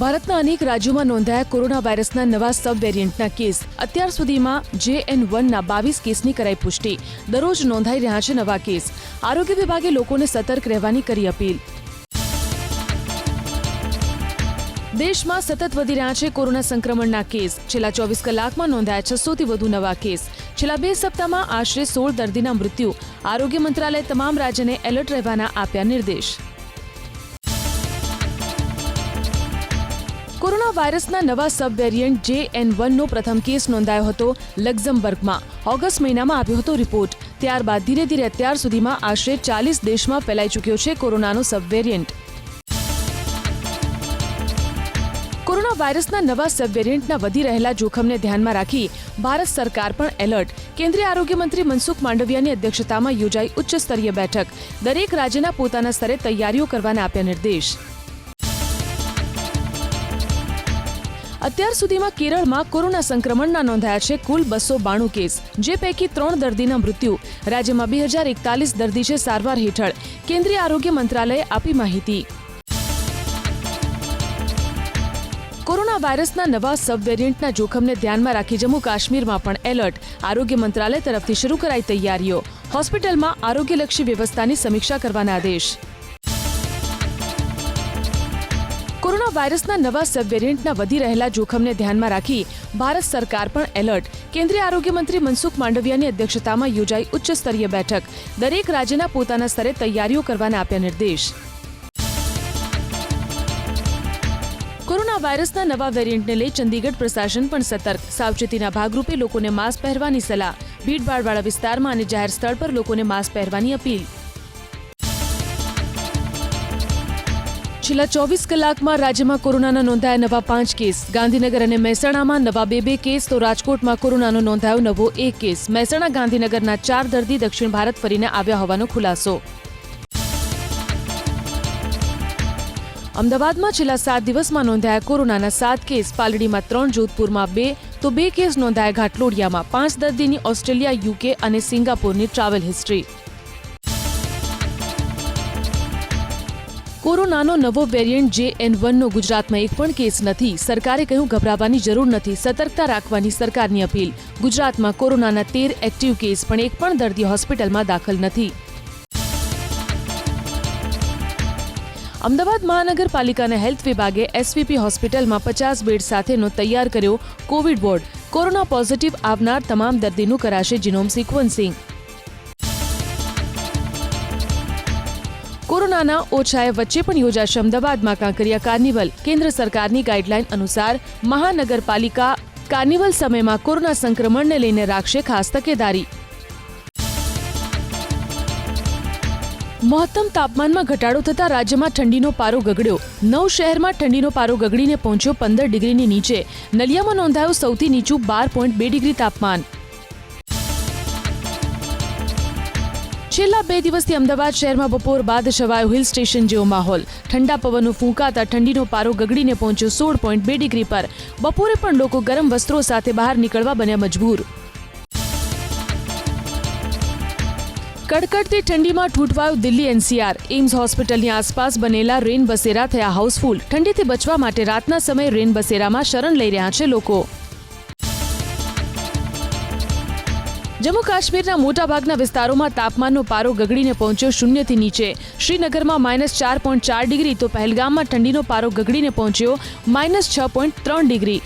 ભારતના અનેક રાજ્યોમાં નોંધાયા કોરોના વાયરસના નવા સબ વેરિયન્ટના કેસ. અત્યાર સુધીમાં જે એન વનના બાવીસ કેસની કરાઈ પુષ્ટિ. દરરોજ નોંધાઈ રહ્યા છે નવા કેસ. આરોગ્ય વિભાગે લોકોને સતર્ક રહેવાની કરી અપીલ. દેશમાં સતત વધી રહ્યા છે કોરોના સંક્રમણના કેસ. છેલ્લા ચોવીસ કલાકમાં નોંધાયા છસોથી વધુ નવા કેસ. છેલ્લા બે સપ્તાહમાં આશરે સોળ દર્દીના મૃત્યુ. આરોગ્ય મંત્રાલયે તમામ રાજ્યને એલર્ટ રહેવાના આપ્યા નિર્દેશ. કોરોના વાયરસના નવા સબ વેરિયન્ટ જે એન વનનો પ્રથમ કેસ નોંધાયો હતો લક્ઝમબર્ગમાં. ઓગસ્ટ મહિનામાં આવ્યો હતો રિપોર્ટ. ત્યારબાદ ધીરે ધીરે અત્યાર સુધીમાં આશરે ચાલીસ દેશમાં ફેલાઈ ચૂક્યો છે કોરોનાનો સબ વેરિયન્ટ કોરોના વાયરસના નવા સબ વેરિયન્ટના વધી રહેલા જોખમને ધ્યાનમાં રાખી ભારત સરકાર પણ એલર્ટ. કેન્દ્રીય આરોગ્ય મંત્રી મનસુખ માંડવિયાની અધ્યક્ષતામાં યોજાઈ ઉચ્ચ સ્તરીય બેઠક. દરેક રાજ્યના પોતાના સ્તરે તૈયારીઓ કરવાના આપ્યા નિર્દેશ. અત્યાર સુધીમાં કેરળમાં કોરોના સંક્રમણના નોંધાયા છે કુલ બસો બાણું કેસ, જે પૈકી ત્રણ દર્દીના મૃત્યુ. રાજ્યમાં બે હજાર એકતાલીસ દર્દી છે સારવાર હેઠળ. કેન્દ્રીય આરોગ્ય મંત્રાલયે આપી માહિતી. કોરોના વાયરસના નવા સબ વેરિયન્ટના જોખમને ધ્યાનમાં રાખી જમ્મુ કાશ્મીરમાં પણ એલર્ટ. આરોગ્ય મંત્રાલય તરફથી શરૂ કરાઈ તૈયારીઓ. હોસ્પિટલમાં આરોગ્યલક્ષી વ્યવસ્થાની સમીક્ષા કરવાના આદેશ. વાયરસના નવા સબ વેરિયન્ટના વધી રહેલા જોખમને ધ્યાનમાં રાખી ભારત સરકાર પણ એલર્ટ. કેન્દ્રીય આરોગ્ય મંત્રી મનસુખ માંડવિયાની અધ્યક્ષતામાં યોજાઈ ઉચ્ચ સ્તરીય બેઠક. દરેક રાજ્યના પોતાના સ્તરે તૈયારીઓ કરવાના આપ્યા નિર્દેશ. કોરોના વાયરસના નવા વેરિયન્ટને લઈ ચંદીગઢ પ્રશાસન પણ સતર્ક. સાવચેતીના ભાગરૂપે લોકોને માસ્ક પહેરવાની સલાહ. ભીડભાડવાળા વિસ્તારમાં અને જાહેર સ્થળ પર લોકોને માસ્ક પહેરવાની અપીલ. છેલ્લા ચોવીસ કલાકમાં રાજ્યમાં કોરોનાના નોંધાયા નવા પાંચ કેસ. ગાંધીનગર અને મહેસાણામાં નવા બે બે કેસ, તો રાજકોટમાં કોરોનાનો નોંધાયો નવો એક કેસ. મહેસાણા ગાંધીનગરના ચાર દર્દી દક્ષિણ ભારત ફરીને આવ્યા હોવાનો ખુલાસો. અમદાવાદમાં છેલ્લા સાત દિવસમાં નોંધાયા કોરોનાના સાત કેસ. પાલડીમાં ત્રણ, જોધપુરમાં બે, તો બે કેસ નોંધાયા ઘાટલોડિયામાં. પાંચ દર્દીની ઓસ્ટ્રેલિયા, યુકે અને સિંગાપોરની ટ્રાવેલ હિસ્ટ્રી. કોરોનાનો નવો વેરિયન્ટ જે એન વનનો ગુજરાતમાં એક પણ કેસ નથી. સરકારે કહ્યું ગભરાવાની જરૂર નથી. સતર્કતા રાખવાની સરકારની અપીલ. ગુજરાતમાં કોરોનાના તેર એક્ટિવ કેસ પણ એક પણ દર્દી હોસ્પિટલમાં દાખલ નથી. અમદાવાદ મહાનગરપાલિકાના હેલ્થ વિભાગે એસવીપી હોસ્પિટલમાં પચાસ બેડ સાથેનો તૈયાર કર્યો કોવિડ વોર્ડ. કોરોના પોઝિટિવ આવનાર તમામ દર્દીનું કરાશે જીનોમ સિક્વન્સિંગ. કોરોનાના ઓછાએ વચ્ચે પણ યોજાશે અમદાવાદમાં કાંકરિયા કાર્નિવલ. કેન્દ્ર સરકારની ગાઈડલાઈન અનુસાર મહાનગરપાલિકા કાર્નિવલ સમયમાં કોરોના સંક્રમણને લઈને રાખશે ખાસ તકેદારી. મહત્તમ તાપમાનમાં ઘટાડો થતા રાજ્યમાં ઠંડીનો પારો ગગડ્યો. નવ શહેરમાં ઠંડીનો પારો ગગડીને પહોંચ્યો પંદર ડિગ્રીની નીચે. નલિયામાં નોંધાયું સૌથી નીચું બાર પોઈન્ટ બે ડિગ્રી તાપમાન. છેલ્લા બે દિવસથી અમદાવાદ શહેરમાં બપોર બાદ છવાયો હિલ સ્ટેશન જેવો માહોલ. ઠંડા પવનો ફૂંકાતા ઠંડીનો પારો ગગડીને પહોંચ્યો સોળ પોઈન્ટ બે ડિગ્રી પર. બપોરે પણ લોકો ગરમ વસ્ત્રો સાથે બહાર નીકળવા બન્યા મજબૂર. કડકડતી ઠંડીમાં ઠૂંઠવાયું દિલ્હી એનસીઆર. એમ્સ હોસ્પિટલની આસપાસ બનેલા રેન બસેરા થયા હાઉસફુલ. ઠંડીથી બચવા માટે રાતના સમયે રેન બસેરામાં શરણ લઈ રહ્યા છે લોકો. જમ્મુ કાશ્મીરના મોટાભાગના વિસ્તારોમાં તાપમાનનો પારો ગગડીને પહોંચ્યો શૂન્યથી નીચે. શ્રીનગરમાં માઇનસ ચાર પોઈન્ટ ચાર ડિગ્રી તો પહેલગામમાં ઠંડીનો પારો ગગડીને પહોંચ્યો માઇનસ છ પોઈન્ટ ત્રણ ડિગ્રી.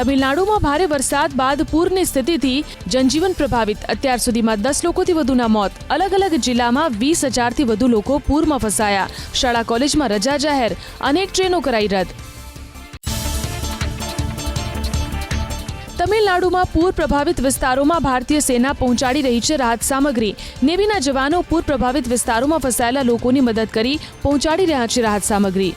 તમિલનાડુમાં ભારે વરસાદ બાદ પૂરની સ્થિતિથી જનજીવન પ્રભાવિત. અત્યાર સુધીમાં દસ લોકોથી વધુના મોત. અલગ અલગ જિલ્લામાં વીસ હજારથી વધુ લોકો પૂરમાં ફસાયા. શાળા કોલેજમાં રજા જાહેર. અનેક ટ્રેનો કરાઈ રદ. તમિલનાડુમાં પૂર પ્રભાવિત વિસ્તારોમાં ભારતીય સેના પહોંચાડી રહી છે રાહત સામગ્રી. નેવીના જવાનો પૂર પ્રભાવિત વિસ્તારોમાં ફસાયેલા લોકોની મદદ કરી પહોંચાડી રહ્યા છે રાહત સામગ્રી.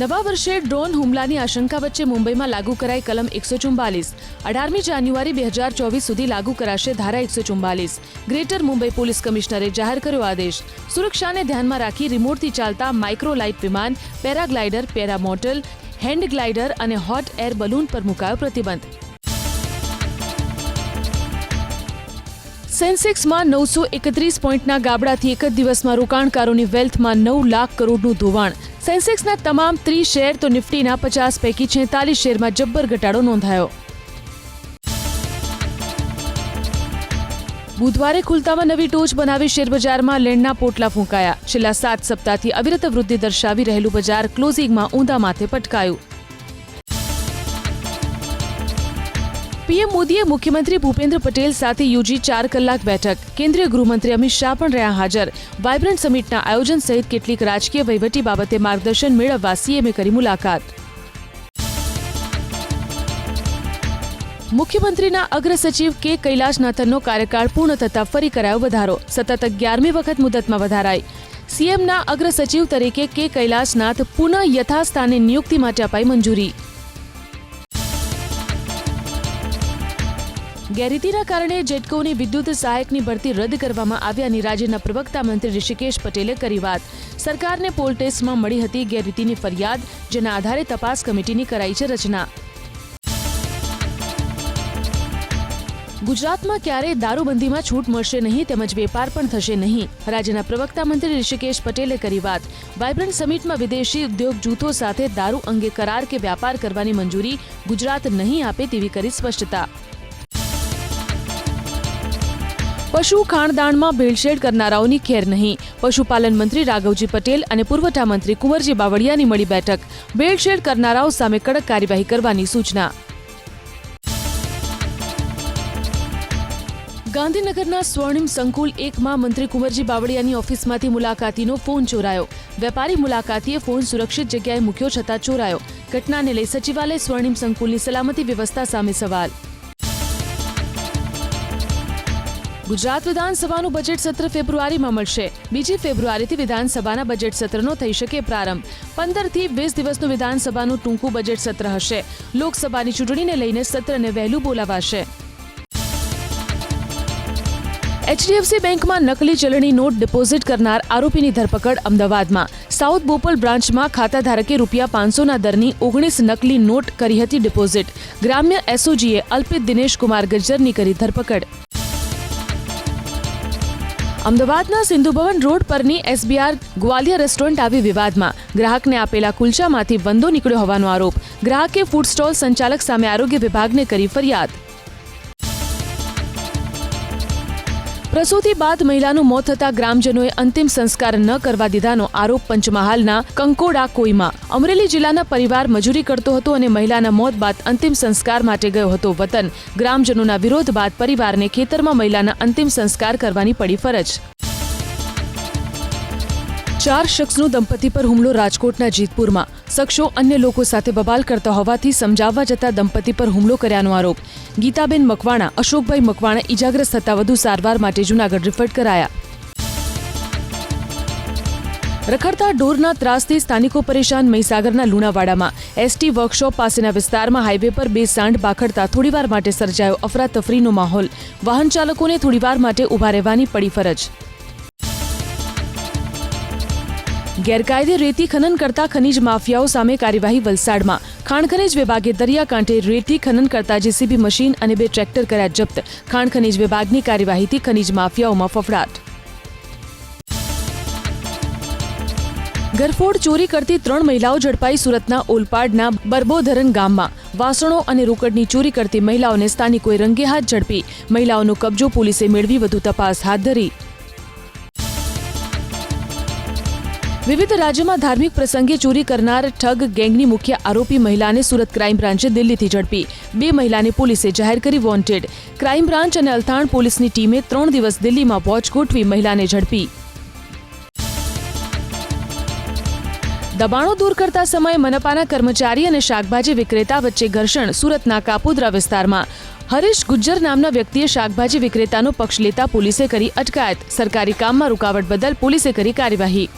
નવા વર્ષે ડ્રોન હુમલાની આશંકા વચ્ચે મુંબઈમાં લાગુ કરાઈ કલમ એકસો ચુમ્બાલીસ અઢારમી જાન્યુઆરી બે હજાર ચોવીસ સુધી લાગુ કરાશે ધારા એકસો ચુમ્બાલીસ ગ્રેટર મુંબઈ પોલીસ કમિશનરે જાહેર કર્યો આદેશ. સુરક્ષાને ધ્યાનમાં રાખી રિમોટથી ચાલતા માઇક્રો લાઇટ વિમાન પેરાગ્લાઇડર, પેરામોટલ હેન્ડ ગ્લાઇડર અને હોટ એર બલૂન પર મુકાયો પ્રતિબંધ. સેન્સેક્સમાં નવસો એકત્રીસ પોઈન્ટના ગાબડાથી એક જ દિવસમાં રોકાણકારોની વેલ્થમાં નવ લાખ કરોડનું ધોવાણ. સેન્સેક્સના તમામ ત્રીસ શેર તો નિફ્ટીના પચાસ પૈકી છેતાલીસ શેરમાં જબ્બર ઘટાડો નોંધાયો. બુધવારે ખુલતામાં નવી ટોચ બનાવી શેરબજારમાં લેણના પોટલા ફૂંકાયા. છેલ્લા સાત સપ્તાહથી અવિરત વૃદ્ધિ દર્શાવી રહેલું બજાર ક્લોઝિંગમાં ઊંધા માથે પટકાયું. પીએમ મોદીએ મુખ્યમંત્રી ભૂપેન્દ્ર પટેલ સાથે યોજી ચાર કલાક બેઠક. કેન્દ્રીય ગૃહમંત્રી અમિત શાહ પણ રહ્યા હાજર. વાયબ્રન્ટ સમિટના આયોજન સહિત કેટલીક રાજકીય વહીવટી બાબતે માર્ગદર્શન મેળવવા સીએમએ કરી મુલાકાત. મુખ્યમંત્રીના અગ્ર સચિવ કે કૈલાશનાથનનો કાર્યકાળ પૂર્ણ થતા ફરી કરાયો વધારો. સતત અગિયારમી વખત મુદતમાં વધારાઈ. સીએમના અગ્ર સચિવ તરીકે કે કૈલાશનાથ પુનઃ યથાસ્થાને નિયુક્તિ માટે અપાઈ મંજૂરી. ગેરરીતિના કારણે જેટકોની વિદ્યુત સહાયકની ભરતી રદ કરવામાં આવ્યાની રાજ્યના પ્રવક્તા મંત્રી ઋષિકેશ પટેલે કરી વાત. સરકારને પોલ ટેસ્ટમાં મળી હતી ગેરરીતિની ફરિયાદ, જેના આધારે તપાસ કમિટીની કરાઈ છે રચના. ગુજરાતમાં ક્યારેય દારૂબંધીમાં છૂટ મળશે નહીં તેમજ વેપાર પણ થશે નહીં. રાજ્યના પ્રવક્તા મંત્રી ઋષિકેશ પટેલે કરી વાત. વાયબ્રન્ટ સમિટમાં વિદેશી ઉદ્યોગ જૂથો સાથે દારૂ અંગે કરાર કે વ્યાપાર કરવાની મંજૂરી ગુજરાત નહીં આપે તેવી કરી સ્પષ્ટતા. પશુ ખાણદાણમાં ભેળસેળ કરનારાઓની ખેર નહીં. પશુપાલન મંત્રી રાઘવજી પટેલ અને પુરવઠા મંત્રી કુંવરજી બાવળિયાની મળી બેઠક. ભેળસેળ કરનારાઓ સામે કડક કાર્યવાહી કરવાની સૂચના. ગાંધીનગરના સ્વર્ણિમ સંકુલ એકમાં મંત્રી કુંવરજી બાવળિયાની ઓફિસમાંથી મુલાકાતીનો ફોન ચોરાયો. વેપારી મુલાકાતીએ ફોન સુરક્ષિત જગ્યાએ મૂક્યો છતાં ચોરાયો. ઘટનાને લઈ સચિવાલય સ્વર્ણિમ સંકુલની સલામતી વ્યવસ્થા સામે સવાલ. ગુજરાત વિધાનસભાનું બજેટ સત્ર ફેબ્રુઆરીમાં મળશે. બીજી ફેબ્રુઆરીથી વિધાનસભાના બજેટ સત્રનો થઈ શકે પ્રારંભ. પંદરથી વીસ દિવસનું વિધાનસભાનું ટૂંકું બજેટ સત્ર હશે. લોકસભાની ચૂંટણીને લઈને સત્રને વહેલું બોલાવાશે. એચડીએફસી બેંકમાં નકલી ચલણી નોટ ડિપોઝિટ કરનાર આરોપીની ધરપકડ અમદાવાદમાં. સાઉથ બોપલ બ્રાન્ચમાં ખાતાધારકે રૂપિયા પાંચસોના દરની ઓગણીસ નકલી નોટ કરી હતી ડિપોઝિટ. ગ્રામ્ય એસઓજીએ અલ્પિત દિનેશ કુમાર ગજ્જરની કરી ધરપકડ. અમદાવાદના સિંધુભવન રોડ પરની S B R Gwalior restaurant આવી વિવાદમાં. ગ્રાહકને આપેલા કુલચામાંથી વંદો નીકળ્યો હોવાનો આરોપ. ગ્રાહકે ફૂડ સ્ટોલ સંચાલક સામે આરોગ્ય વિભાગને કરી ફરિયાદ. પ્રસૂતિ બાદ મહિલાનું મોત થતા ગ્રામજનોએ અંતિમ સંસ્કાર ન કરવા દીધાનો આરોપ પંચમહાલના કંકોડા કોઈમાં. અમરેલી જિલ્લાના પરિવાર મજૂરી કરતો હતો અને મહિલાના મોત બાદ અંતિમ સંસ્કાર માટે ગયો હતો વતન. ગ્રામજનોના વિરોધ બાદ પરિવારને ખેતરમાં મહિલાના અંતિમ સંસ્કાર કરવાની પડી ફરજ. ચાર શખ્સનું દંપતી પર હુમલો રાજકોટના જીતપુરમાં. શખ્સો અન્ય લોકો સાથે બબાલ કરતા હોવાથી સમજાવવા જતા દંપતી પર હુમલો કર્યાનો આરોપ. ગીતાબેન મકવાણા, અશોકભાઈ મકવાણા ઇજાગ્રસ્ત થતા વધુ સારવાર માટે જૂનાગઢ રિફર કરાયા. રખડતા ઢોરના ત્રાસથી સ્થાનિકો પરેશાન મહીસાગરના લુણાવાડામાં. એસટી વર્કશોપ પાસેના વિસ્તારમાં હાઈવે પર બે સાંઢ બાખડતા થોડીવાર માટે સર્જાયો અફરાતફરીનો માહોલ. વાહન ચાલકોને થોડીવાર માટે ઊભા રહેવાની પડી ફરજ. ગેરકાયદે રેતી ખનન કરતા ખનીજ માફિયાઓ સામે કાર્યવાહી વલસાડમાં. ખાણ ખનીજ વિભાગે દરિયાકાંઠે રેતી ખનન કરતા જેસીબી મશીન અને બે ટ્રેક્ટર કર્યા જપ્ત. ખાણ ખનીજ વિભાગની કાર્યવાહીથી ખનીજ માફિયાઓમાં ફફડાટ. ગરફોડ ચોરી કરતી ત્રણ મહિલાઓ ઝડપાઈ સુરતના ઓલપાડના બરબોધરન ગામમાં. વાસણો અને રોકડની ચોરી કરતી મહિલાઓને સ્થાનિકોએ રંગે હાથ ઝડપી. મહિલાઓનો કબજો પોલીસે મેળવી વધુ તપાસ હાથ ધરી. વિવિધ રાજ્યોમાં ધાર્મિક પ્રસંગે ચોરી કરનાર ઠગ ગેંગની મુખ્ય આરોપી મહિલાને સુરત ક્રાઇમ બ્રાન્ચે દિલ્હીથી ઝડપી. બે મહિલાને પોલીસે જાહેર કરી વોન્ટેડ. ક્રાઇમ બ્રાન્ચ અને અલથાણ પોલીસની ટીમે ત્રણ દિવસ દિલ્હીમાં વોચ ગોઠવી મહિલાને ઝડપી. દબાણો દૂર કરતા સમયે મનપાના કર્મચારી અને શાકભાજી વિક્રેતા વચ્ચે ઘર્ષણ સુરતના કાપોદ્રા વિસ્તારમાં. હરીશ ગુજ્જર નામના વ્યક્તિએ શાકભાજી વિક્રેતાનો પક્ષ લેતા પોલીસે કરી અટકાયત. સરકારી કામમાં રૂકાવટ બદલ પોલીસે કરી કાર્યવાહી.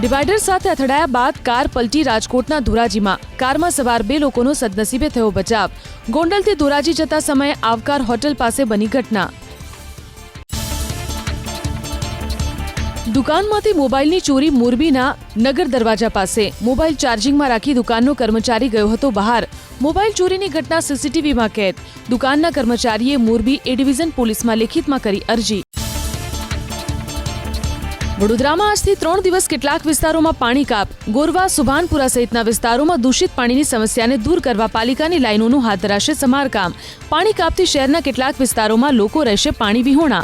ડિવાઈડર સાથે અથડાયા બાદ કાર પલટી રાજકોટના ધોરાજીમાં. કારમાં સવાર બે લોકોનો સદનસીબે થયો બચાવ. ગોંડલથી ધોરાજી જતા સમયે આવકાર હોટલ પાસે બની ઘટના. દુકાનમાંથી મોબાઈલની ચોરી મોરબીના નગર દરવાજા પાસે. મોબાઈલ ચાર્જિંગમાં રાખી દુકાનનો કર્મચારી ગયો હતો બહાર. મોબાઈલ ચોરીની ઘટના સીસીટીવીમાં કેદ. દુકાનના કર્મચારીએ મોરબી એ ડિવિઝન પોલીસમાં લેખિતમાં કરી અરજી. વડોદરામાં આજથી ત્રણ દિવસ કેટલાક વિસ્તારોમાં પાણી કાપ. ગોરવા, સુભાનપુરા સહિતના વિસ્તારોમાં દૂષિત પાણીની સમસ્યાને દૂર કરવા પાલિકાની લાઇનોનું હાથ ધરાશે સમારકામ. પાણી કાપથી શહેરના કેટલાક વિસ્તારોમાં લોકો રહેશે પાણી વિહોણા.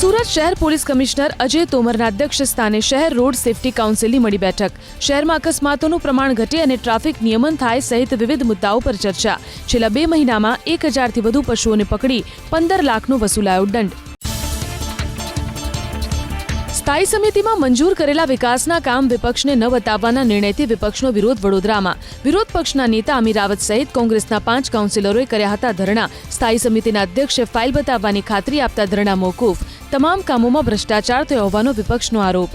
સુરત શહેર પોલીસ કમિશનર અજય તોમરના અધ્યક્ષ સ્થાને શહેર રોડ સેફટી કાઉન્સિલની મળી બેઠક. શહેરમાં અકસ્માતોનું પ્રમાણ ઘટે અને ટ્રાફિક નિયમન થાય સહિત વિવિધ મુદ્દાઓ પર ચર્ચા. છેલ્લા બે મહિનામાં એક હજારથી વધુ પશુઓને પકડી પંદર લાખનો વસૂલાયો દંડ. સ્થાયી સમિતિમાં મંજૂર કરેલા વિકાસના કામ વિપક્ષને ન બતાવવાના નિર્ણયથી વિપક્ષનો વિરોધ વડોદરામાં. વિરોધ પક્ષના નેતા અમી રાવત સહિત કોંગ્રેસના પાંચ કાઉન્સિલરોએ કર્યા હતા ધરણા. સ્થાયી સમિતિના અધ્યક્ષે ફાઇલ બતાવવાની ખાતરી આપતા ધરણા મોકૂફ. તમામ કામોમાં ભ્રષ્ટાચાર થયો હોવાનો વિપક્ષનો આરોપ.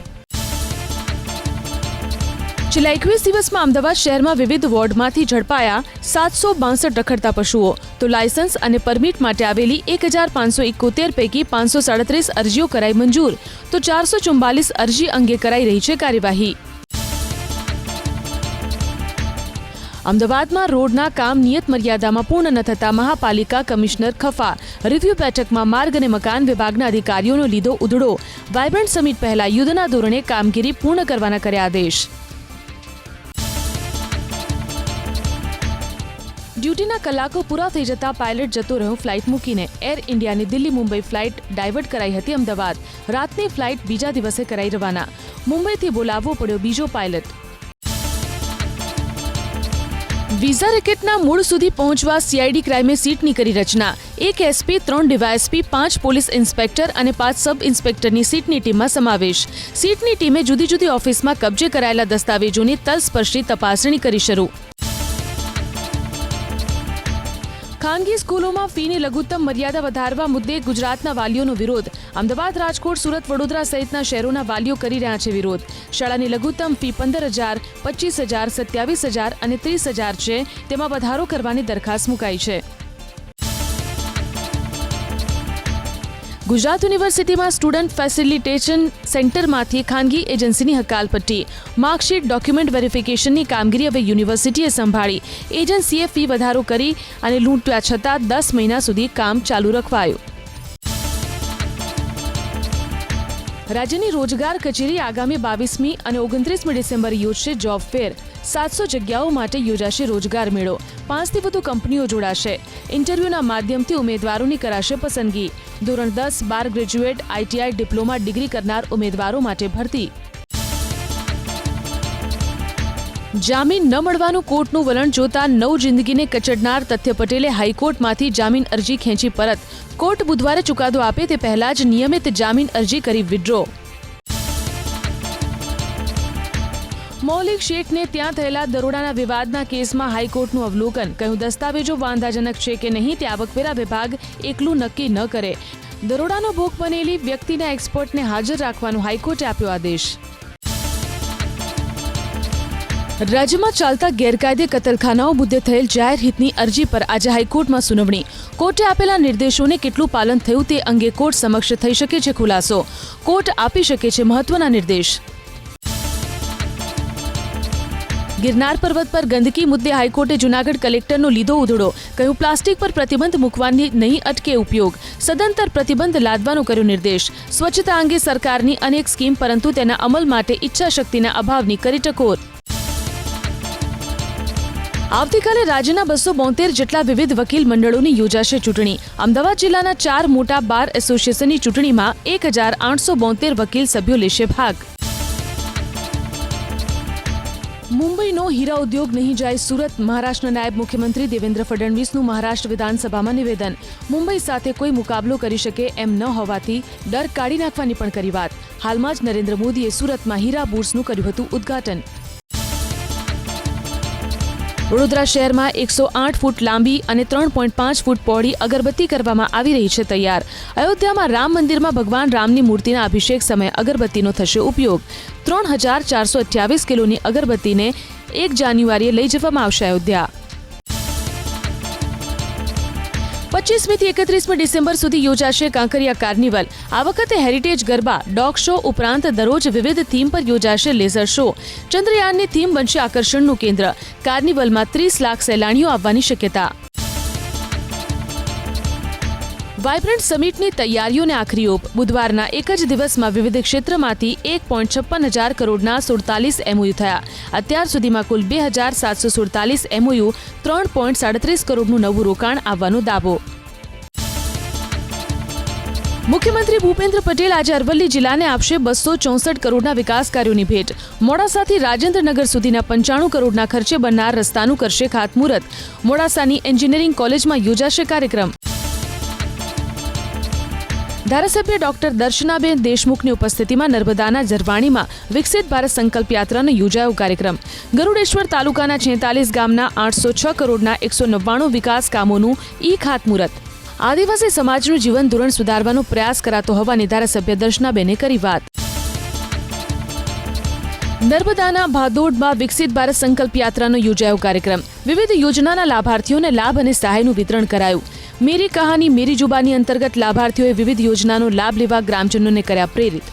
છેલ્લા એકવીસ દિવસમાં અમદાવાદ શહેરમાં વિવિધ વોર્ડમાંથી ઝડપાયા સાતસો બાસઠ રખડતા પશુઓ. તો લાયસન્સ અને પરમિટ માટે આવેલી એક હજાર પાંચસો ઇકોતેર પૈકી પાંચસો સાડત્રીસ અરજીઓ કરાઈ મંજૂર. તો ચારસો ચુમ્બાલીસ અરજી અંગે કરાઈ રહી છે કાર્યવાહી. અમદાવાદમાં રોડના કામ નિયત મર્યાદામાં પૂર્ણ ન થતા મહાપાલિકા કમિશનર ખફા. રિવ્યુ બેઠકમાં માર્ગ અને મકાન વિભાગના અધિકારીઓનો લીધો ઉધડો. વાયબ્રન્ટ સમિટ પહેલા યુદ્ધના ધોરણે કામગીરી પૂર્ણ કરવાના કર્યા આદેશ. ડ્યુટીના કલાકો પૂરા થઈ જતા પાયલટ જતો રહ્યો ફ્લાઇટ મૂકીને. એર ઇન્ડિયાની દિલ્હી મુંબઈ ફ્લાઇટ ડાયવર્ટ કરાઈ હતી અમદાવાદ. રાતની ફ્લાઇટ બીજા દિવસે કરાઈ રવાના. મુંબઈથી બોલાવવો પડ્યો બીજો પાયલટ. વિઝા રેકેટના મૂળ સુધી પહોંચવા સીઆઈડી ક્રાઇમે સીટની કરી રચના. એક એસપી, ત્રણ ડીવાયએસપી, પાંચ પોલીસ ઇન્સ્પેક્ટર અને પાંચ સબ ઇન્સ્પેક્ટરની સીટની ટીમમાં સમાવેશ. સીટની ટીમે જુદી જુદી ઓફિસમાં કબજે કરાયેલા દસ્તાવેજોની તલસ્પર્શી તપાસણી કરી શરૂ. ખાનગી સ્કૂલોમાં ફીની લઘુત્તમ મર્યાદા વધારવા મુદ્દે ગુજરાતના વાલીઓનો વિરોધ. અમદાવાદ, રાજકોટ, સુરત, વડોદરા સહિતના શહેરોના વાલીઓ કરી રહ્યા છે વિરોધ. શાળાની લઘુત્તમ ફી પંદર હજાર પચીસ હજાર સત્યાવીસ હજાર અને ત્રીસ હજાર છે, તેમાં વધારો કરવાની દરખાસ્ત મુકાઈ છે. ગુજરાત યુનિવર્સિટીમાં સ્ટુડન્ટ ફેસિલિટેશન સેન્ટરમાંથી ખાનગી એજન્સીની હકાલપટ્ટી. માર્કશીટ, ડોક્યુમેન્ટ વેરિફિકેશનની કામગીરી હવે યુનિવર્સિટીએ સંભાળી. એજન્સીએ ફી વધારો કરી અને લૂંટ્યા છતાં દસ મહિના સુધી કામ ચાલુ રખવાયું. રાજ્યની રોજગાર કચેરી આગામી બાવીસમી અને ઓગણત્રીસમી ડિસેમ્બરે યોજશે જોબ ફેર. સાતસો જગ્યાઓ માટે યોજાશે રોજગાર મેળો. પાંચથી વધુ કંપનીઓ જોડાશે. ઇન્ટરવ્યૂના માધ્યમથી ઉમેદવારોની કરાશે પસંદગી. ધોરણ દસ, બાર ગ્રેજ્યુએટ, આઈટીઆઈ ડિપ્લોમા, ડિગ્રી કરનાર ઉમેદવારો માટે ભરતી. જામીન ન મળવાનું કોર્ટનું વલણ જોતા નવ જિંદગીને કચડનાર તથ્ય પટેલે હાઈકોર્ટમાંથી જામીન અરજી ખેંચી પરત. કોર્ટ બુધવારે ચુકાદો આપે તે પહેલા જ નિયમિત જામીન અરજી કરી વિડ્રો મૌલિક શેઠને ત્યાં થયેલા દરોડાના વિવાદના કેસમાં હાઈકોર્ટનું અવલોકન. કહ્યું, દસ્તાવેજો વાંધાજનક છે કે નહીં તે આવકવેરા વિભાગ એકલું નક્કી ન કરે. દરોડાનો ભોગ બનેલી વ્યક્તિના એક્સપર્ટને હાજર રાખવાનો હાઈકોર્ટે આપ્યો આદેશ. રાજ્યમાં ચાલતા ગેરકાયદે કતલખાનાઓ મુદ્દે થયેલ જાહેર હિતની અરજી પર આજે હાઈકોર્ટમાં સુનાવણી. કોર્ટે આપેલા નિર્દેશોને કેટલું પાલન થયું તે અંગે કોર્ટ સમક્ષ થઈ શકે છે ખુલાસો. કોર્ટ આપી શકે છે મહત્વના નિર્દેશ. ગિરનાર પર્વત પર ગંદકી મુદ્દે હાઈકોર્ટે જૂનાગઢ કલેક્ટરનો લીધો ઉધડો. કહ્યું, પ્લાસ્ટિક પર પ્રતિબંધ મૂકવાની નહીં અટકે ઉપયોગ. સદંતર પ્રતિબંધ લાદવાનો કર્યો નિર્દેશ. સ્વચ્છતા અંગે સરકારની અનેક સ્કીમ, પરંતુ તેના અમલ માટે ઈચ્છાશક્તિના અભાવની કરી ટકોર. આવતીકાલે રાજ્યના બસો બોતેર જેટલા વિવિધ વકીલ મંડળોની યોજાશે ચૂંટણી. અમદાવાદ જિલ્લાના ચાર મોટા બાર એસોસિએશનની ચૂંટણીમાં એક હજાર આઠસો બોતેર વકીલ સભ્યો લેશે ભાગ. હીરા ઉદ્યોગ નહીં જાય સુરત, મહારાષ્ટ્રના નાયબ મુખ્યમંત્રી દેવેન્દ્ર ફડણવીસનું મહારાષ્ટ્ર વિધાનસભામાં નિવેદન. મુંબઈ સાથે કોઈ મુકાબલો કરી શકે એમ ન હોવાથી ડર કાઢી નાખવાની પણ કરી વાત. હાલમાં જ નરેન્દ્ર મોદીએ સુરતમાં હીરા બુર્સનું કર્યું હતું ઉદ્ઘાટન. વડોદરા શહેરમાં એકસો આઠ ફૂટ લાંબી અને ત્રણ પોઈન્ટ પાંચ ફૂટ પહોળી અગરબત્તી કરવામાં આવી રહી છે તૈયાર. અયોધ્યામાં રામ મંદિરમાં ભગવાન રામની મૂર્તિના અભિષેક સમયે અગરબત્તીનો થશે ઉપયોગ. ત્રણ હજાર ચારસો અઠ્યાવીસ કિલોની અગરબત્તીને એક જાન્યુઆરીએ લઈ જવામાં આવશે અયોધ્યા. પચીસમીથી એકત્રીસમી ડિસેમ્બર સુધી યોજાશે કાંકરિયા કાર્નિવલ. આ વખતે હેરિટેજ ગરબા, ડોગ શો ઉપરાંત દરરોજ વિવિધ થીમ પર યોજાશે લેઝર શો. ચંદ્રયાનની થીમ બનશે આકર્ષણનું કેન્દ્ર. કાર્નિવલમાં ત્રીસ લાખ સહેલાણીઓ આવવાની શક્યતા. વાઇબ્રન્ટ સમિટની તૈયારીઓને આખરી ઓપ. બુધવારના એક જ દિવસમાં વિવિધ ક્ષેત્રમાંથી એક પોઈન્ટ છપ્પન હજાર કરોડના સુડતાલીસ એમઓયુ થયા. અત્યાર સુધીમાં કુલ બે હજાર સાતસો સુડતાલીસ એમઓયુ ત્રણ પોઈન્ટ સાડત્રીસ કરોડનું નવું રોકાણ આવવાનો દાવો. મુખ્યમંત્રી ભૂપેન્દ્ર પટેલ આજે અરવલ્લી જિલ્લાને આપશે બસો ચોસઠ કરોડના વિકાસ કાર્યોની ભેટ. મોડાસાથી રાજેન્દ્રનગર સુધીના પંચાણું કરોડના ખર્ચે બનનાર રસ્તાનું કરશે ખાતમુહૂર્ત. મોડાસાની એન્જિનિયરિંગ કોલેજમાં યોજાશે કાર્યક્રમ. ધારાસભ્ય ડોક્ટર દર્શનાબેન દેશમુખની ઉપસ્થિતિમાં નર્મદાના ઝરવાણીમાં વિકસિત ભારત સંકલ્પ યાત્રાનો યોજાયો કાર્યક્રમ. ગરુડેશ્વર તાલુકાના છેતાલીસ ગામના આઠસો છ કરોડના એકસો નવ્વાણું વિકાસ કામોનું ઈ ખાતમુહૂર્ત. આદિવાસી સમાજનું જીવન ધોરણ સુધારવાનો પ્રયાસ કરાતો હોવાની ધારાસભ્ય દર્શનાબેને કરી વાત. નર્મદાના ભાદોડમાં વિકસિત ભારત સંકલ્પ યાત્રાનો યોજાયો કાર્યક્રમ. વિવિધ યોજનાના લાભાર્થીઓને લાભ અને સહાયનું વિતરણ કરાયું. મેરી કહાની મેરી જુબાની અંતર્ગત લાભાર્થીઓએ વિવિધ યોજનાનો લાભ લેવા ગ્રામજનોને કર્યા પ્રેરિત.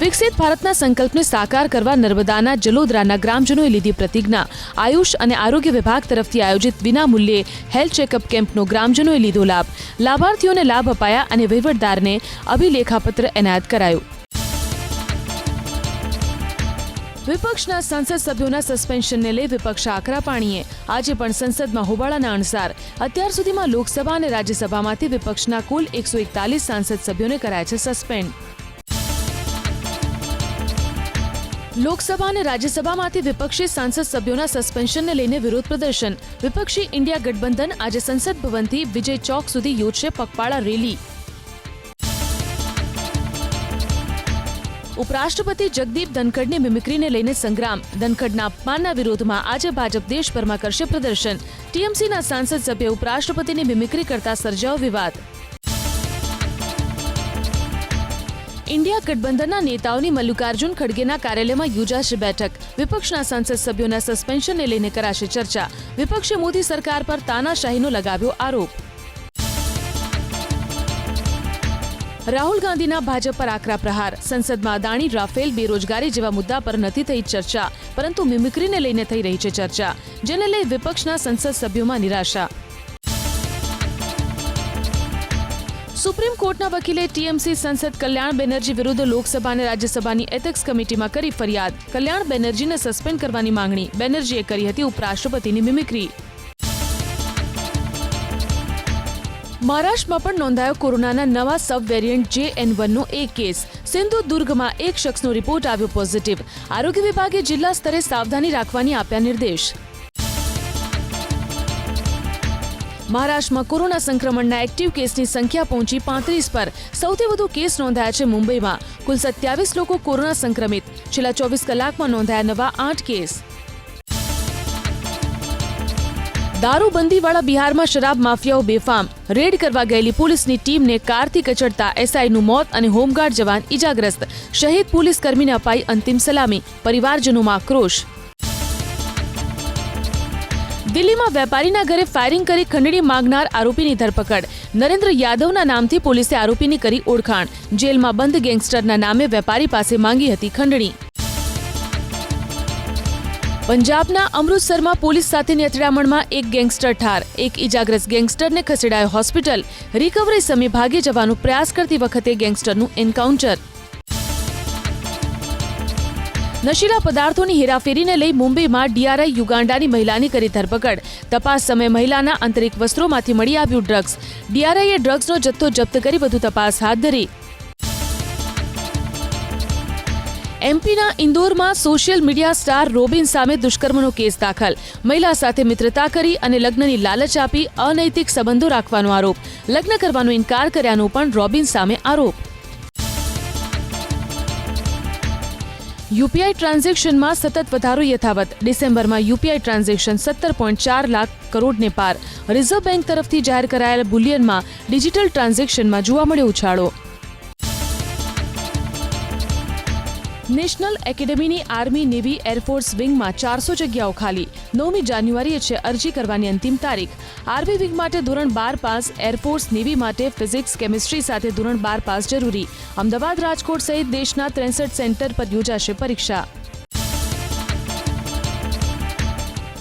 વિકસિત ભારતના સંકલ્પને સાકાર કરવા નર્મદાના જલોદરાના ગ્રામજનોએ લીધી પ્રતિજ્ઞા. આયુષ અને આરોગ્ય વિભાગ તરફથી આયોજિત વિનામૂલ્યે હેલ્થ ચેકઅપ કેમ્પનો ગ્રામજનોએ લીધો લાભ. લાભાર્થીઓને લાભ અપાયા અને વહીવટદારને અભિલેખાપત્ર એનાયત કરાયું. વિપક્ષના સંસદ સભ્યોના સસ્પેન્શનને લઈ વિપક્ષ આકરા પાણીએ. આજે પણ સંસદમાં હોબાળાના અણસાર. અત્યાર સુધીમાં લોકસભા અને રાજ્યસભામાંથી વિપક્ષના કુલ એકસો એકતાલીસ સાંસદ સભ્યોને કરાયા છે સસ્પેન્ડ લોકસભા અને રાજ્યસભામાંથી વિપક્ષી સાંસદ સભ્યોના સસ્પેન્શનને લઈને વિરોધ પ્રદર્શન. વિપક્ષી ઇન્ડિયા ગઠબંધન આજે સંસદ ભવનથી વિજય ચોક સુધી યોજશે પગપાળા રેલી. ઉપરાષ્ટ્રપતિ જગદીપ ધનખડની મિમિક્રીને લઈને સંગ્રામ. ધનખડના અપમાનના વિરોધમાં આજે ભાજપ દેશભરમાં કરશે પ્રદર્શન. ટીએમસીના સાંસદ સભ્ય ઉપરાષ્ટ્રપતિની મિમિક્રી કરતા સર્જાયો વિવાદ. ઇન્ડિયા ગઠબંધનના નેતાઓની મલ્લિકાર્જુન ખડગેના કાર્યાલયમાં યોજાશે બેઠક. વિપક્ષના સંસદ સભ્યોના સસ્પેન્શનને લઈને કરાશે ચર્ચા. વિપક્ષે મોદી સરકાર પર તાનાશાહીનો લગાવ્યો આરોપ. રાહુલ ગાંધીના ભાજપ પર આકરા પ્રહાર. સંસદમાં અદાણી, રાફેલ બેરોજગારી જેવા મુદ્દા પર નથી થઈ ચર્ચા, પરંતુ મિમિક્રીને લઈને થઈ રહી છે ચર્ચા, જેને લઈ વિપક્ષના સંસદ સભ્યોમાં નિરાશા. સુપ્રીમ કોર્ટના વકીલે ટીએમસી સંસદ કલ્યાણ બેનર્જી વિરુદ્ધ લોકસભા અને રાજ્યસભાની એથિક્સ કમિટીમાં કરી ફરિયાદ. કલ્યાણ બેનર્જીને સસ્પેન્ડ કરવાની માંગણી. બેનર્જીએ કરી હતી ઉપરાષ્ટ્રપતિની મિમિક્રી. મહારાષ્ટ્રમાં પણ નોંધાયો કોરોનાના નવા સબ વેરિયન્ટ જે એન વનનો એક કેસ. સિંધુદુર્ગમાં એક શખ્સનો રિપોર્ટ આવ્યો પોઝિટિવ આરોગ્ય વિભાગે જિલ્લા સ્તરે સાવધાની રાખવાની આપ્યા નિર્દેશ. મહારાષ્ટ્રમાં કોરોના સંક્રમણના એક્ટિવ કેસની સંખ્યા પહોંચી પાંત્રીસ પર. સૌથી વધુ કેસ નોંધાયા છે મુંબઈમાં. કુલ સત્યાવીસ લોકો કોરોના સંક્રમિત. છેલ્લા ચોવીસ કલાકમાં નોંધાયા નવા આઠ કેસ. દારૂબંધીવાળા બિહારમાં શરાબ માફિયાઓ બેફામ. રેડ કરવા ગયેલી પોલીસની ટીમને કારથી કચડતા એસઆઈનું મોત અને હોમગાર્ડ જવાન ઈજાગ્રસ્ત. શહીદ પોલીસ કર્મીને અપાઈ અંતિમ સલામી. પરિવારજનોમાં આક્રોશ. દિલ્હીમાં વેપારીના ઘરે ફાયરિંગ કરી ખંડણી માંગનાર આરોપીની ધરપકડ. નરેન્દ્ર યાદવના નામથી પોલીસે આરોપીની કરી ઓળખાણ. જેલમાં બંધ ગેંગસ્ટરના નામે વેપારી પાસે માંગી હતી ખંડણી. પંજાબના અમૃતસરમાં પોલીસ સાથેની અથડામણમાં એક ગેંગસ્ટર ઠાર. એક ઇજાગ્રસ્ત ગેંગસ્ટરને ખસેડાયો હોસ્પિટલ. રિકવરી સમયે ભાગી જવાનો પ્રયાસ કરતી વખતે ગેંગસ્ટરનું એન્કાઉન્ટર. નશીલા પદાર્થોની હેરાફેરીને લઈ મુંબઈમાં ડીઆરઆઈ યુગાન્ડાની મહિલાની કરી ધરપકડ. તપાસ સમયે મહિલાના આંતરિક વસ્ત્રોમાંથી મળી આવ્યું ડ્રગ્સ. ડીઆરઆઈએ ડ્રગ્સનો જથ્થો જપ્ત કરી વધુ તપાસ હાથ ધરી. એમપીના ઇન્દોરમાં સોશિયલ મીડિયા સ્ટાર રોબિન સામે દુષ્કર્મનો કેસ દાખલ. મહિલા સાથે મિત્રતા કરી અને લગ્નની લાલચ આપી અનૈતિક સંબંધો રાખવાનો આરોપ. લગ્ન કરવાનો ઇનકાર કર્યાનો પણ રોબિન સામે આરોપ. યુપીઆઈ ટ્રાન્ઝેક્શનમાં સતત વધારો યથાવત. ડિસેમ્બરમાં યુપીઆઈ ટ્રાન્ઝેક્શન સત્તર પોઈન્ટ ચાર લાખ કરોડને પાર. રિઝર્વ બેંક તરફથી જાહેર કરાયેલ બુલિયનમાં ડિજિટલ ટ્રાન્ઝેક્શનમાં જોવા મળ્યો ઉછાળો. નેશનલ એકેડેમીની આર્મી નેવી એરફોર્સ વિંગમાં ચારસો જગ્યાઓ ખાલી. નવમી જાન્યુઆરીએ છે અરજી કરવાની અંતિમ તારીખ. આર્મી વિંગ માટે ધોરણ બાર પાસ, એરફોર્સ નેવી માટે ફિઝિક્સ, કેમિસ્ટ્રી સાથે ધોરણ બાર પાસ જરૂરી. અમદાવાદ રાજકોટ સહિત દેશના ત્રેસઠ સેન્ટર પર યોજાશે પરીક્ષા.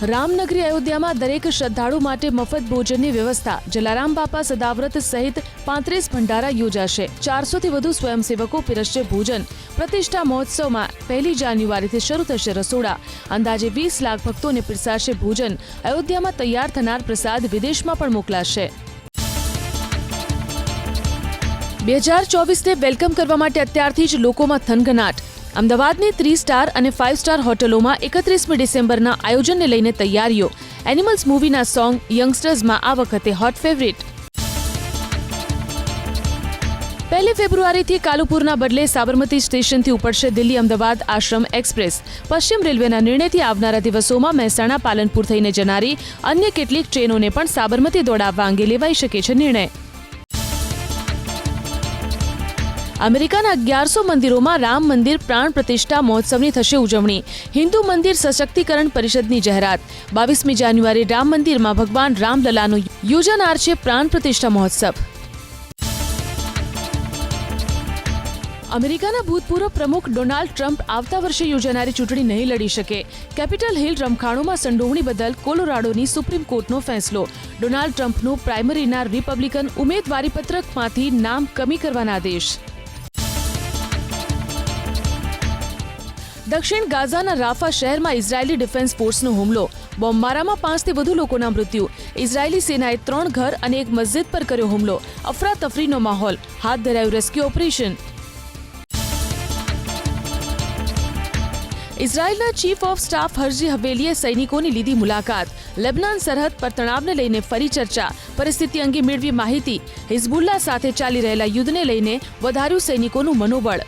રામનગરી અયોધ્યામાં દરેક શ્રદ્ધાળુ માટે મફત ભોજનની વ્યવસ્થા. જલારામ બાપા સદાવ્રત સહિત પાંત્રીસ ભંડારા યોજાશે. ચારસોથી વધુ સ્વયંસેવકો પીરસશે ભોજન. પ્રતિષ્ઠા મહોત્સવમાં પહેલી જાન્યુઆરીથી શરૂ થશે રસોડા. અંદાજે વીસ લાખ ભક્તોને પીરસાશે ભોજન. અયોધ્યામાં તૈયાર થનાર પ્રસાદ વિદેશમાં પણ મોકલાશે. બે હજાર ચોવીસને વેલકમ કરવા માટે અત્યારથી જ લોકોમાં થનગનાટ. અમદાવાદની થ્રી સ્ટાર અને ફાઇવ સ્ટાર હોટલોમાં એકત્રીસમી ડિસેમ્બરના આયોજનને લઈને તૈયારીઓ. એનિમલ્સ મૂવીના સોંગ યંગસ્ટર્સમાં આ વખતે હોટ ફેવરિટ પહેલી ફેબ્રુઆરીથી કાલુપુરના બદલે સાબરમતી સ્ટેશનથી ઉપડશે દિલ્હી અમદાવાદ આશ્રમ એક્સપ્રેસ. પશ્ચિમ રેલવેના નિર્ણયથી આવનારા દિવસોમાં મહેસાણા, પાલનપુર થઈને જનારી અન્ય કેટલીક ટ્રેનોને પણ સાબરમતી દોડાવવા અંગે લેવાઈ શકે છે નિર્ણય. અમેરિકાના અગિયારસો મંદિરોમાં રામ મંદિર પ્રાણ પ્રતિષ્ઠા મહોત્સવની થશે ઉજવણી. હિન્દુ મંદિર સશક્તિકરણ પરિષદની જાહેરાત. બાવીસમી જાન્યુઆરી રામ મંદિરમાં ભગવાન રામલલાનો યોજાનાર છે પ્રાણ પ્રતિષ્ઠા મહોત્સવ. અમેરિકાના ભૂતપૂર્વ પ્રમુખ ડોનાલ્ડ ટ્રમ્પ આવતા વર્ષે યોજાનારી ચૂંટણી નહીં લડી શકે. કેપિટલ હિલ રમખાણોમાં સંડોવણી બદલ કોલોરાડોની સુપ્રીમ કોર્ટનો ફેંસલો. ડોનાલ્ડ ટ્રમ્પનું પ્રાઇમરીના રિપબ્લિકન ઉમેદવારી પત્રકમાંથી નામ કમી કરવાના આદેશ. દક્ષિણ ગાઝાના રાફા શહેરમાં ઇઝરાયેલી ડિફેન્સ ફોર્સનો હુમલો. બોમ્બમારામાં પાંચથી વધુ લોકોના મૃત્યુ. ઇઝરાયેલી સેનાએ ત્રણ ઘર અને એક મસ્જિદ પર કર્યો હુમલો. અફરાતફરીનો માહોલ. હાથ ધરાયું રેસ્ક્યુ ઓપરેશન. ઇઝરાયેલના ચીફ ઓફ સ્ટાફ હરજી હવેલીએ સૈનિકોની લીધી મુલાકાત. લેબનાન સરહદ પર તણાવને લઈને ફરી ચર્ચા. પરિસ્થિતિ અંગે મેળવી માહિતી. હિઝબુલ્લા સાથે ચાલી રહેલા યુદ્ધને લઈને વધાર્યું સૈનિકોનું મનોબળ.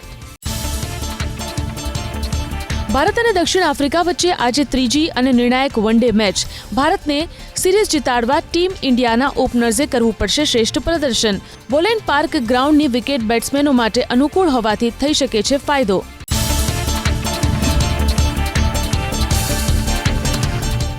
ભારત અને દક્ષિણ આફ્રિકા વચ્ચે આજે ત્રીજી અને નિર્ણાયક વન ડે મેચ. ભારતને સિરીઝ જીતાડવા ટીમ ઇન્ડિયાના ઓપનર્સે કરવું પડશે શ્રેષ્ઠ પ્રદર્શન. બોલેન્ડ પાર્ક ગ્રાઉન્ડની વિકેટ બેટ્સમેનો માટે અનુકૂળ હોવાથી થઈ શકે છે ફાયદો.